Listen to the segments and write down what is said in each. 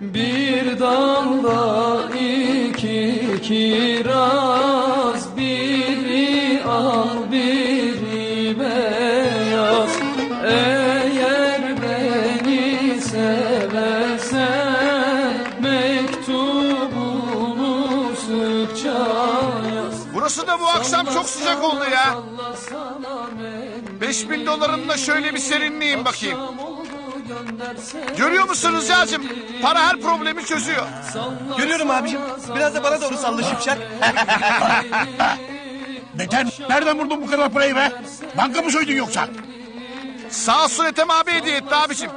Bir dalda iki kiraz Biri al biri beyaz Eğer beni seversen Mektubunu sıkça yaz Burası da bu akşam çok sıcak oldu ya. 5000 dolarımla şöyle bir serinleyeyim bakayım. Görüyor musunuz Yacım? Para her problemi çözüyor. Görüyorum abicim. Biraz da bana doğru salla şipşak. Beter nereden buldun bu kadar parayı be? Banka mı soydun yoksa? Sağ olsun Ethem abi hediye etti abicim.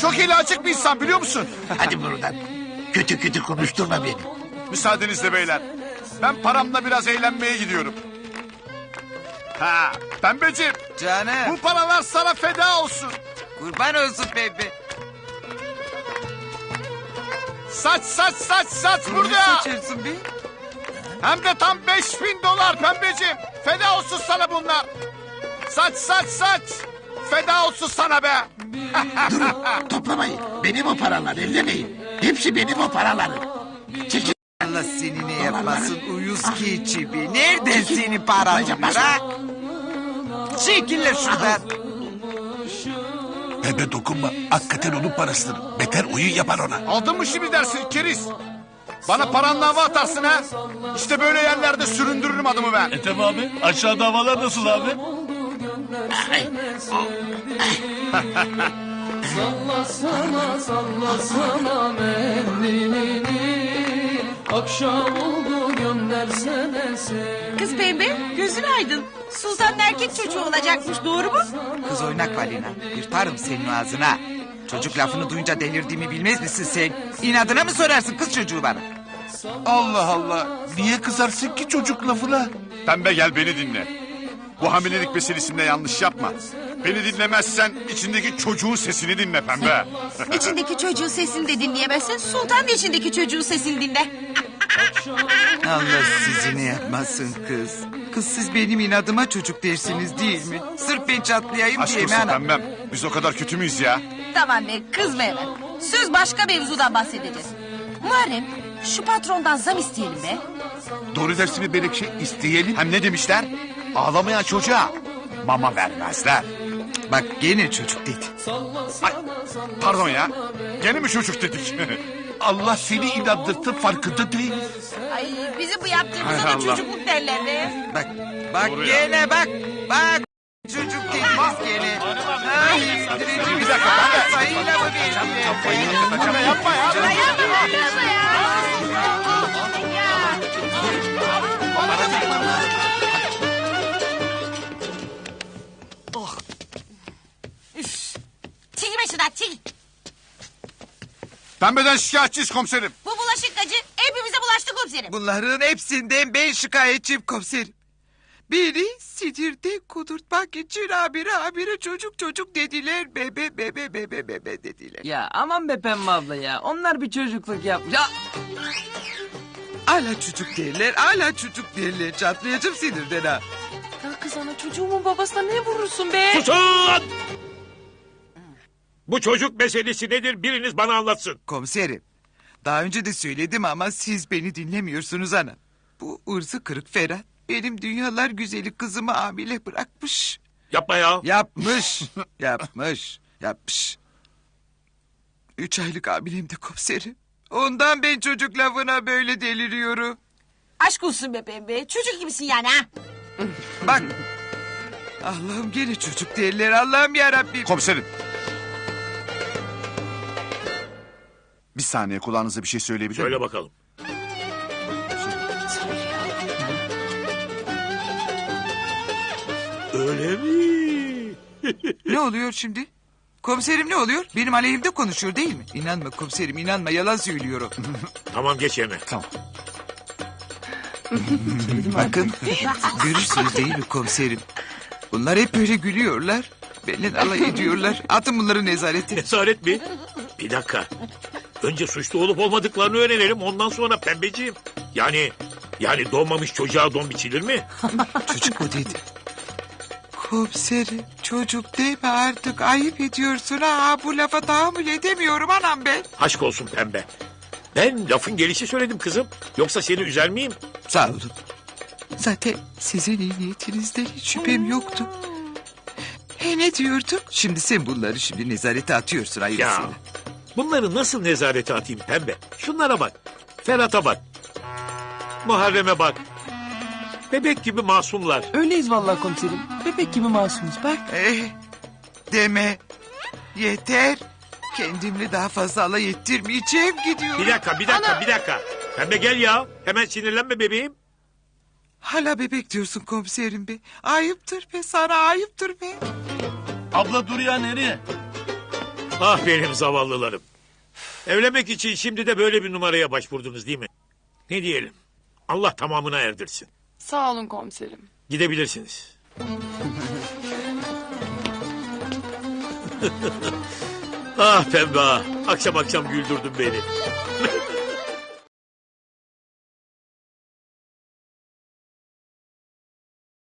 Çok eli açık bir insan biliyor musun? Hadi buradan. Kötü kötü konuşturma beni. Müsaadenizle beyler. Ben paramla biraz eğlenmeye gidiyorum. Ha, pembeciğim Canım bu paralar sana feda olsun. Kurban olsun bebe. Saç saç saç saç Ne burada. saçıyorsun be? Hem de tam 5000 dolar pembeciğim. Feda olsun sana bunlar. Saç saç saç. Feda olsun sana be. Toplamayın. Benim o paralar ellemeyin. Hepsi benim o paralarım. Çekil. Allah seni ne yapmasın uyuz keçi be. Nereden senin paran olur ha? Çekil lan şuradan. Bebe dokunma. Hakikaten onun parasıdır. Beter oyun yapar ona. Aldın mı şimdi dersin keriz? Bana paranla hava atarsın ha. İşte böyle yerlerde süründürürüm adımı ben. Ethem abi aşağıda havalar nasıl abi? Salla sana salla sana mendilini Akşam oldu göndersene sevgilim Kız pembe gözün aydın. Sultanın erkek çocuğu olacakmış doğru mu? Kız oynak balina. Yırtarım senin ağzına. Çocuk lafını duyunca delirdiğimi bilmez misin sen? İnadına mı sorarsın kız çocuğu bana? Allah Allah. Niye kızarsın ki çocuk lafına? Pembe gel beni dinle. Bu hamilelik meselesinde yanlış yapma. Beni dinlemezsen içindeki çocuğun sesini dinle pembe. İçindeki çocuğun sesini de dinleyemezsin. Sultan da içindeki çocuğun sesini dinle. Allah sizi ne yapmasın kız. Kız siz benim inadıma çocuk dersiniz değil mi? Sırf ben çatlayayım Aşk diye mi olsun anam? pembem. Biz o kadar kötü müyüz ya? Tamam be kızma hemen. Söz başka mevzudan bahsedeceğiz. Muharrem şu patrondan zam isteyelim be. Doğru dersini Belekçe isteyelim. Hem ne demişler? Ağlamayan çocuğa mama vermezler. Bak gene çocuk dedi. Ay, pardon ya. Gene mi çocuk dedik? Allah seni inandırdı farkında değil. Ay bizim bu yaptığımıza Hay da Allah. çocukluk derler be. Bak bak Doğru ya. gene bak. Bak çocuk dediniz gene. Ay Bir dakika, de- Sayıyla mı benim? Pembe yapma ya. Çekilme şuradan çekil. Pembeden şikayetçiyiz komiserim. Bu bulaşıkçı hepimize bulaştı komiserim. Bunların hepsinden ben şikayetçiyim komiserim. Beni sinirde kudurtmak için habire habire çocuk çocuk dediler. Bebe bebe bebe bebe dediler. Ya aman be Pembe abla ya. Onlar bir çocukluk yapmış. Ya, Hala çocuk derler, hala çocuk derler. Çatlayacağım sinirden ha. ya kız ana çocuğumun babasına ne vurursun be? Susun! Bu çocuk meselesi nedir biriniz bana anlatsın. Komiserim, daha önce de söyledim ama siz beni dinlemiyorsunuz ana. Bu ırzı kırık Ferhat benim dünyalar güzeli kızımı hamile bırakmış. Yapma ya. Yapmış, yapmış, yapmış. Üç aylık hamilem de komiserim. Ondan ben çocuk lafına böyle deliriyorum. Aşk olsun be pembe. Çocuk gibisin yani ha. Bak. Allah'ım gene çocuk derler. Allah'ım yarabbim. Komiserim. Saniye kulağınıza bir şey söyleyebilir miyim? Söyle bakalım. Öyle mi? Ne oluyor şimdi? Komiserim ne oluyor? Benim aleyhimde konuşuyor değil mi? İnanma komiserim inanma yalan söylüyorum. Tamam geç yerine. Bakın görürsünüz değil mi komiserim? Bunlar hep böyle gülüyorlar. Benimle alay ediyorlar. Atın bunları nezarete. Cesaret mi? Bir dakika. Önce suçlu olup olmadıklarını öğrenelim ondan sonra pembeciğim. Yani yani doğmamış çocuğa don biçilir mi? Çocuk mu dedi? Komiserim çocuk deme artık ayıp ediyorsun ha. Bu lafa tahammül edemiyorum anam ben. Aşk olsun pembe. Ben lafın gelişi söyledim kızım. Yoksa seni üzer miyim? Sağ olun. Zaten sizin iyi niyetinizden hiç şüphem yoktu. He ne diyordum? Şimdi sen bunları şimdi nezarete atıyorsun Ya hayırlısıyla. Bunları nasıl nezarete atayım pembe? Şunlara bak. Ferhat'a bak. Muharrem'e bak. Bebek gibi masumlar. Öyleyiz vallahi komiserim. Bebek gibi masumuz bak. Eh, deme. Yeter. Kendimle daha fazla alay ettirmeyeceğim gidiyorum. Bir dakika, bir dakika, bir dakika. Pembe gel ya. Hemen sinirlenme bebeğim. Hala bebek diyorsun komiserim be. Ayıptır be sana ayıptır be. Abla dur ya nereye? Ah benim zavallılarım. Evlenmek için şimdi de böyle bir numaraya başvurdunuz değil mi? Ne diyelim? Allah tamamına erdirsin. Sağ olun komiserim. Gidebilirsiniz. ah pembe ah. Akşam akşam güldürdün beni.